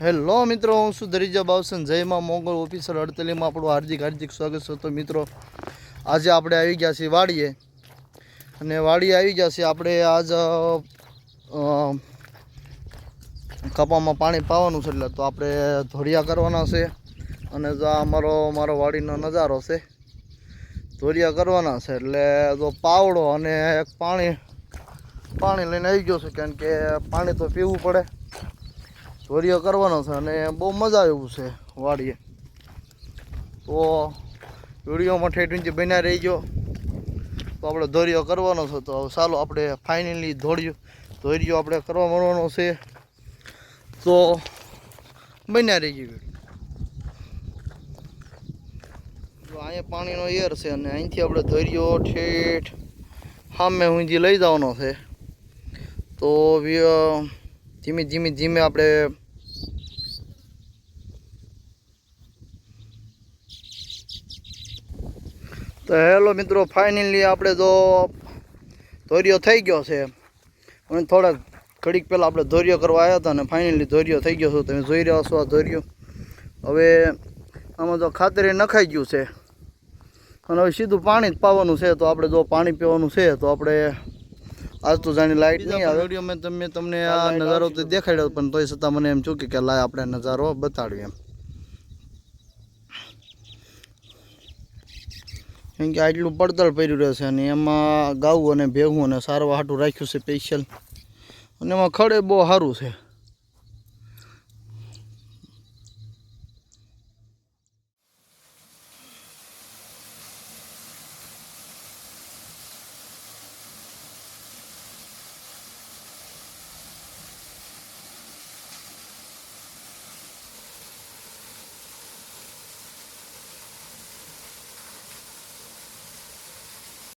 Hello મિત્રો, હું શું દરિજા બાવસન. જયમાં મોગલ ઓફિસર અડતલીમાં આપણું હાર્દિક હાર્દિક સ્વાગત છે. તો મિત્રો, આજે આપણે આવી ગયા છીએ વાડીએ. અને વાડીએ આવી ગયા છીએ આપણે આજ કપામાં પાણી પાવાનું છે એટલે તો આપણે ધોરિયા કરવાના છે. અને જો અમારો અમારો મારો વાડીનો નજારો છે. ધોરિયા કરવાના છે એટલે જો પાવડો અને એક પાણી પાણી લઈને આવી ગયો છે. કારણ કે પાણી તો પીવું પડે. ધોરિયો કરવાનો છે અને બહુ મજા આવ્યું છે વાડીએ. તો વિડીયોમાં ઠેઠ ઇંચ બન્યા રહી ગયો તો આપણે ધોરિયો કરવાનો છે. તો ચાલો આપણે ફાઇનલી ધોળિયો ધોરિયો આપણે કરવા મળવાનો છે. તો બન્યા રહી ગયું અહીંયા પાણીનો એર છે અને અહીંથી આપણે ધોરિયો ઠેઠ સામે ઊંધી લઈ જવાનો છે. તો ધીમે ધીમે ધીમે આપણે તો હેલો મિત્રો ફાઇનલી આપણે તો ધોરિયો થઈ ગયો છે. અને થોડાક ઘડીક પહેલાં આપણે ધોરિયો કરવા આવ્યા હતા અને ફાઇનલી ધોરિયો થઈ ગયો છો. તમે જોઈ રહ્યા છો આ ધોરિયો. હવે આમાં તો ખાતરે નખાઈ ગયું છે. અને હવે સીધું પાણી જ પાવાનું છે. તો આપણે જો પાણી પીવાનું છે, તો આપણે આજ તો જાણી લાઈટ નહીં આવે. વીડિયો મેં તમે તમને આ નજારો તો દેખાડ્યો પણ તોય છતાં મને એમ ચૂકી કે લાય આપણે નજારો બતાડ્યો એમ. કેમ કે આટલું પડતળ પડ્યું રહેશે અને એમાં ગાવું અને ભેગું અને સારવા હાટું રાખ્યું છે સ્પેશિયલ અને એમાં ખડે બહુ સારું છે.